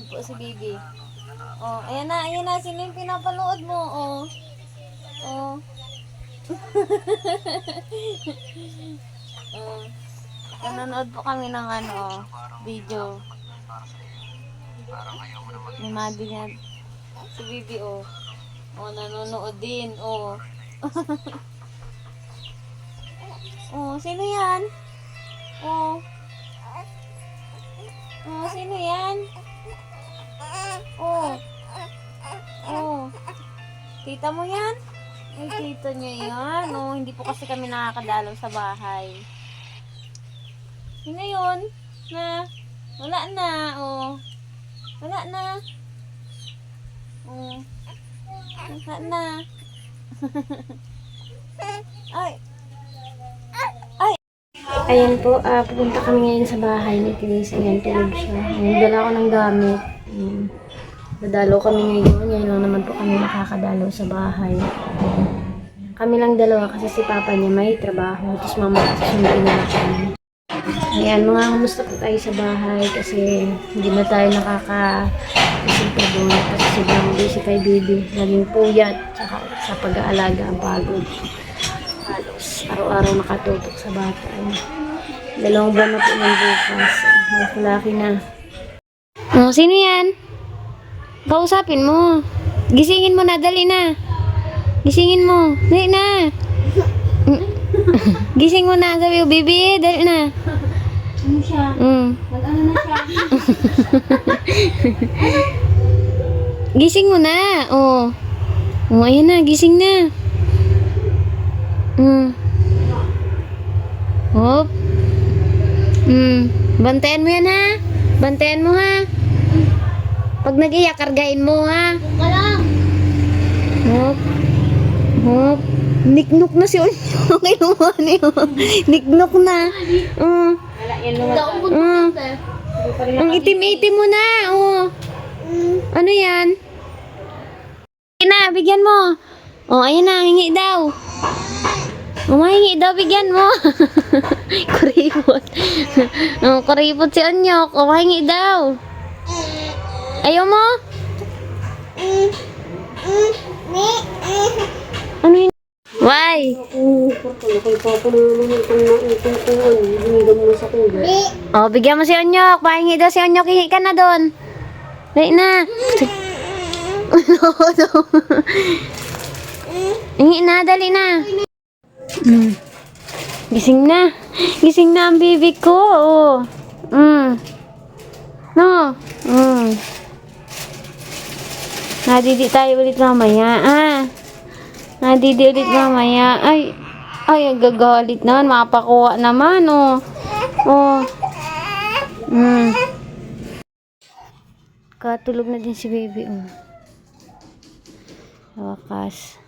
nanonood po si Bibi. Oh, ayan na, ayan na. Sino yung pinapanood mo? Oh. Oh. oh. Nanonood po kami ng ano, video. Ni Madi niya. Si Bibi, oh. Oh, nanonood din, oh. oh, sino yan? Oh. Oh, sino yan? Oh. Oh. Tita mo yan? Ay, tita niya yan. Oh, hindi po kasi kami nakakadalaw sa bahay. Sino yun? Na? Wala na. Oh. Wala na. Oh. Wala na. Ay. Ayan po, ah, pupunta kami ngayon sa bahay ni Tinis. Ayan, tulog siya. Ayan, dala ko ng gamit. Ayan. Dadalo kami ngayon. Ngayon lang naman po kami nakakadalo sa bahay. Kami lang dalawa kasi si Papa niya may trabaho. Tapos mama kasi na kami. Ayan, mga kumusta po tayo sa bahay kasi hindi na tayo nakaka pa doon kasi sobrang busy kay Bibi. Laging puyat, tsaka sa pag-aalaga ang pagod halos araw-araw nakatutok sa bata. Ay, dalawang buwan na po yung bukas. Mas malaki na. Oh, sino yan? Kausapin mo. Gisingin mo na, dali na. Gisingin mo. Dali na. Gising mo na, sabi ko, baby, dali na. Ano siya? Mm. Mag-ano na siya? Gising mo na. Oh. Oh, ayan na, gising na. Mm. Hop. Mm. Bantayan mo yan ha. Bantayan mo ha. Pag nag-iyak, kargain mo ha. Hop. Hop. Niknok na si Onyo. Kinuha niyo. Niknok na. Mm. Mm. Ang itim-itim mo na. Oh. Ano yan? Ina, bigyan mo. Oh, ayun na, hingi daw. Oh, mahingi daw, bigyan mo. kuripot. oh, kuripot si Onyok. Oh, mahingi daw. Ayaw mo? Ano yun? Why? Oh, bigyan mo si Onyok. Pahingi daw si Onyok. Hingi ka na doon. Dali na. Hingi na, dali na. Mm. Gising na. Gising na ang baby ko. Oh. Mm. No. Mm. Nadidi tayo ulit mamaya. Ah. Nadidi ulit mamaya. Ay. Ay, ang gagalit naman. Mapakuha naman. Oh. Oh. Mm. Katulog na din si baby. Oh. Sa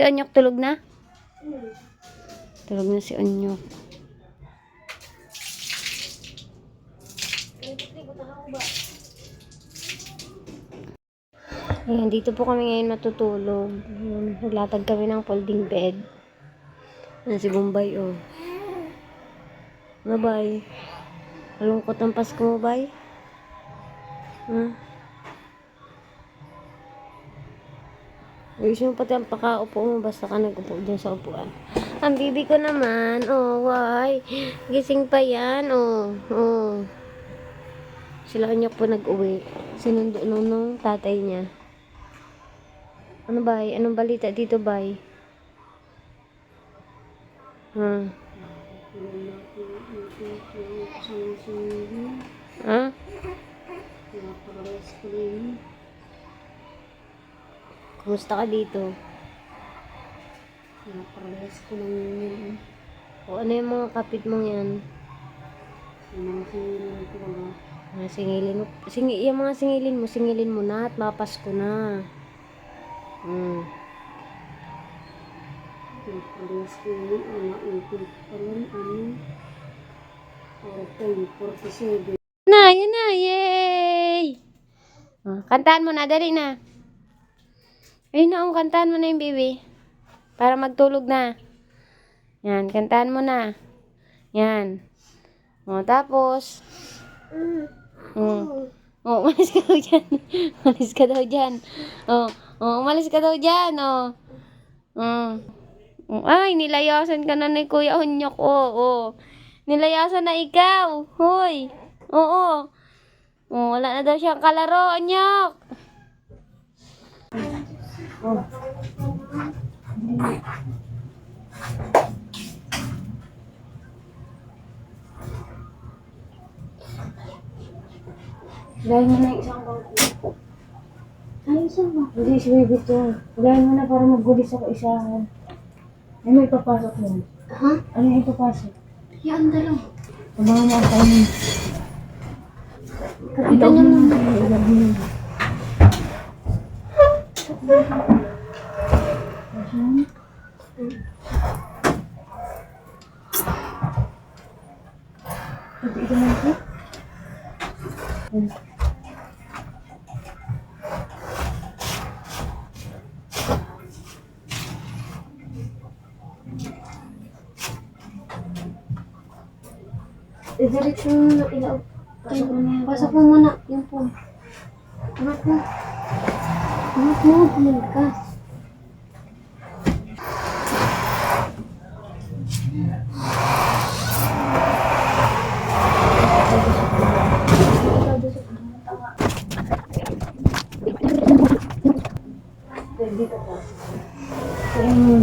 Si Onyok tulog na? Tulog na si Onyok. Ayan, dito po kami ngayon matutulog. Ayan, Naglatag kami ng folding bed. Ayan si Bombay, oh. Ano, bay? Malungkot ang Pasko mo, bay? Ha? Ayos mo pati ang pakaupo mo basta ka nag-upo dyan sa upuan. Ang bibi ko naman, oh, why? Gising pa yan, oh, oh. Sila niya po nag-uwi. Sinundo nung, nung tatay niya. Ano bay? Anong balita dito bay? Ha? Ha? Kumusta ka dito? Naparehas ko lang yun. O ano yung mga kapit mong yan? Yung mga sinilang ko mga Mga singilin mo. Singi, yung mga singilin mo, singilin mo na at mapasko na. Hmm. naparehas ko yun. Mga ipin pa lang. Ano? Okay, 47. Na, yan na, yay! Ah, kantaan mo na, dali na. Ayun na, oh, kantaan mo na yung baby. Para magtulog na. Yan, kantaan mo na. Yan. O, tapos. Mm. Oh, umalis ka daw dyan. umalis ka daw dyan. Oh, oh umalis ka daw dyan. Oh. Mm. Oh, Ay, nilayasan ka na ni Kuya Onyok. Oo, oh, Nilayasan na ikaw. Hoy. Oo. Oh, wala na daw siyang kalaro, Onyok. Dahil mo na isang bangko. Ay, isang bangko? Hindi, si baby to. Dahil mo na para maggulis ako isa. Ano may papasok yan? Ha? Ano yung ipapasok? Yan, dalaw. Abangan mo ang kainin. Kapitan niya na ito. Didiretso mo mo na yan. Pasok mo muna yung phone. Anak mo. Anak mo, ka. Dito pa. Ayun.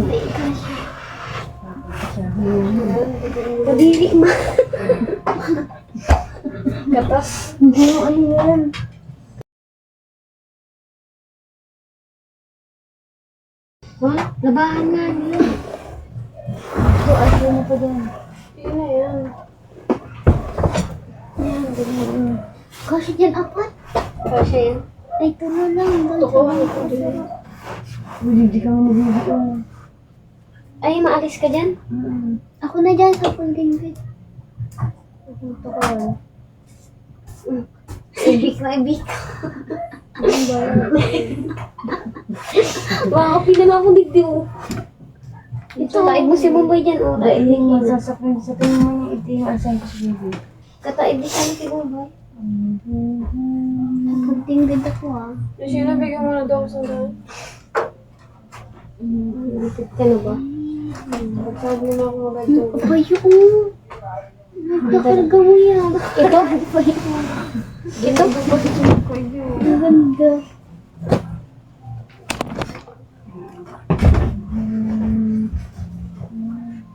Kadiri ma. Katas. Hindi mo ano yan. Labahan nga. Ito, ano mo pa dyan? Yun na yan. Yan, ganyan. Kasi dyan apat. Kasi yan? Ay, tulo lang. Toko, ito dyan. Hindi ka mo magbibigyan. Ay, maalis ka dyan? Ako na dyan sa folding bed. Pupunta ko. Mm. Ibig na ibig. Ang bayan. Makakapi na lang ako dito. Ito, taig mo si Bombay dyan. O, taig mo. Sasakyan sa tingin mo niya ito yung assign ko sa baby. Kataig din tayo si Bombay. Sa folding bed ako ah. Sino bigyan mo na daw sa daan? Nalipit ka na ba? Pagsabi mo ako maganda. Abay, oo. Nagkakarga mo yan. Ito? Ito? Ang ganda.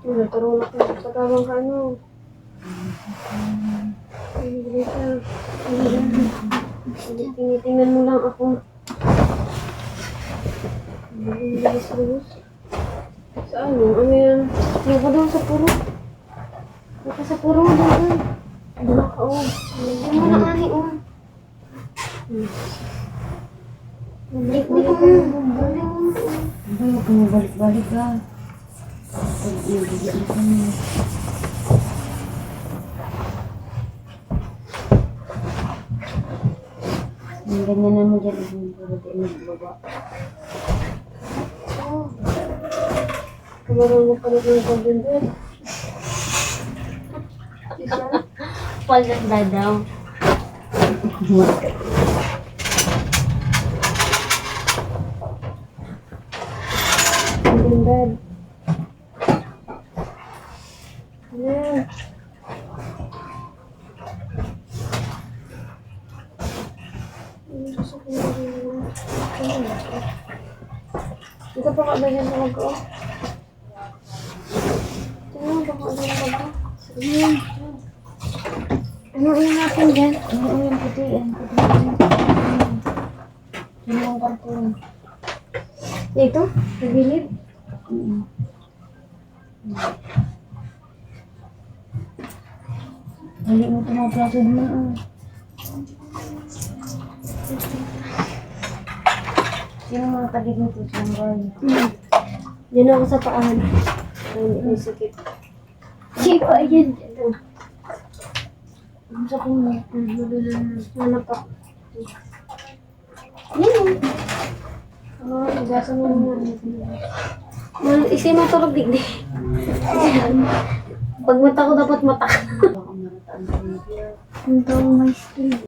Wala, tarulak na. Patawang ka ano. Greta. Tinitingnan mo lang ako. Bilis-bilis. Sa ano? Ano yan? Yung ko doon sa puro. Ka sa puro doon. Doon ka, oh. Yung mo na ahi, oh. Balik mo yung balik mo. Ay, huwag kang balik-balik ka. Pag-ibigyan ka niya. Ang ganyan na mo dyan, ang puro tayo magbaba. Oh. Kamarang mo pala ng pag-ibig. Palanda daw. Bad. Ayan. Ito pa ka ba sa mag-o? Tingnan ba kung ano yung mag-o? Ayan. Ano yung natin dyan? Ano yung puti? Ang puti. Ano yung karton? Dito? Sa gilid? Dali mo ito mga plato mo. ah. Sino mga kadig mo ito sa mga Diyan ako sa paan. Ay, may sakit. Chico, ayan. Ang sakit mo. Ano pa? Yan o. Ah, igasan mo muna. Mal- Isi mo tulog digdi. Pag mata ko dapat mata. Ang daw may street.